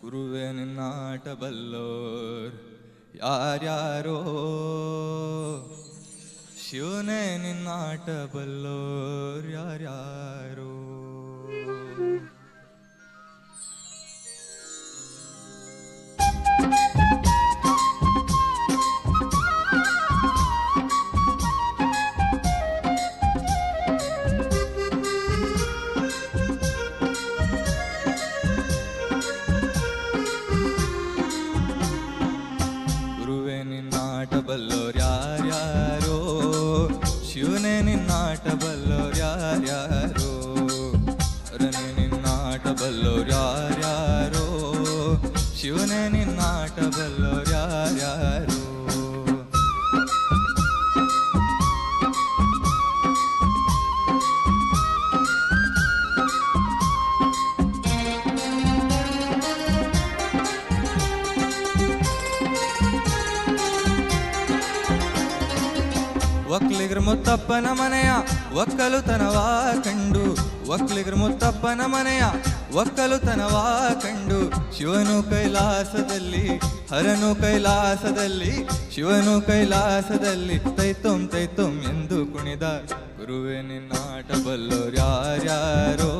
ಗುರುವೇ ನಿನ್ನಾಟ ಬಲ್ಲೋರ್ ಯಾರ್ಯಾರೋ ಶಿವನೇ ನಿನ್ನಾಟ ಬಲ್ಲೋರ್ ಯಾರ್ಯಾರೋ ನಿನ್ನಾಟ ಬಲ್ಲೋರ್ ಯಾರ್ಯಾರೋ? ಶಿವನೇ ನಿನ್ನಾಟ ಬಲ್ಲೋ ಯಾರ್ಯಾರೋ? ಹರನೇ ನಿನ್ನಾಟ ಬಲ್ಲೋರ್ ಯಾರ್ಯಾರೋ? ಶಿವನೇ ನಿನ್ನಾಟ ಬಲ್ಲೋರ್ ಒಕ್ಲಿಗ್ರ ಮುತ್ತಪ್ಪನ ಮನೆಯ ವಕ್ಕಲುತನವಾ ಕಂಡು. ಒಕ್ಲಿಗ್ರ ಮುತ್ತಪ್ಪನ ಮನೆಯ ವಕ್ಕಲುತನವಾ ಕಂಡು. ಶಿವನು ಕೈಲಾಸದಲ್ಲಿ, ಹರನು ಕೈಲಾಸದಲ್ಲಿ, ಶಿವನು ಕೈಲಾಸದಲ್ಲಿ ತೈತೊಂ ತೈತೊಂ ಎಂದು ಕುಣಿದ. ಗುರುವೆ ನಿನ್ನಾಟ ಬಲ್ಲೋರು ಯಾರ್ಯಾರೋ?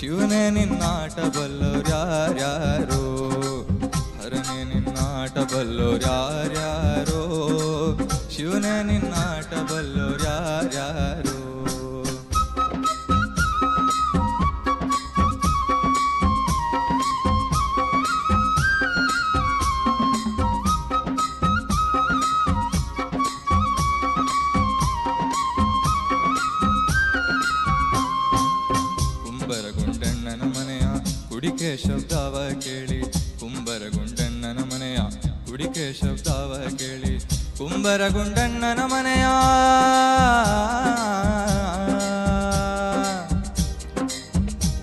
ಶಿವನೇ ನಿನ್ನಾಟ ಬಲ್ಲೋರು ಯಾರ್ಯಾರೋ? ಹರನೇ ನಿನ್ನಾಟ ಶಿವನ ಯಾರ್ಯಾರೋ? ಕುಂಬರ ನಿನ್ನಾಟ ಬಲ್ಲೋರ್ ಯಾರ್ಯಾರೋ? ಕುಂಬರಗುಂಡಣ್ಣನ ಮನೆಯ ಕುಡಿಕೆ ಶಬ್ದವ ಕೇಳಿ ಕುಂಬರಗುಂಡಣ್ಣನ ಮನೆಯ ಕುಡಿಕೆ ಶಬ್ದವ ಕೇಳಿ. ಕುಂಬರಗುಂಡಣ್ಣನ ಮನೆಯ.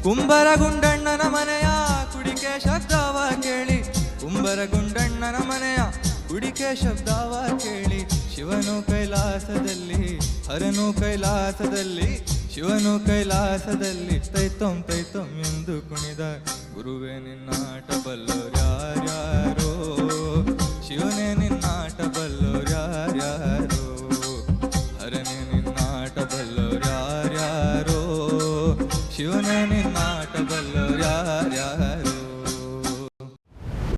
ಕುಂಬರಗುಂಡಣ್ಣನ ಮನೆಯ ಕುಡಿಕೆ ಶಬ್ದವ ಕೇಳಿ. ಕುಂಬರ ಗುಂಡಣ್ಣನ ಮನೆಯ ಕುಡಿಕೆ ಶಬ್ದವ ಕೇಳಿ. ಶಿವನು ಕೈಲಾಸದಲ್ಲಿ, ಹರನು ಕೈಲಾಸದಲ್ಲಿ, ಶಿವನು ಕೈಲಾಸದಲ್ಲಿ ತೈತೊಂ ತೈತೊಂ ಎಂದು ಕುಣಿದ ಗುರುವೇ ನಿನ್ನಾಟ ಬಲ್ಲೋರ್ಯಾರ್ಯಾರೋ ಶಿವನೇ ನಿನ್ನಾಟ ಬಲ್ಲೋರ್ಯಾರ್ಯಾರೋ ಹರನೇ ನಿನ್ನಾಟ ಬಲ್ಲೋರ್ಯಾರ್ಯಾರೋ ಶಿವನೇ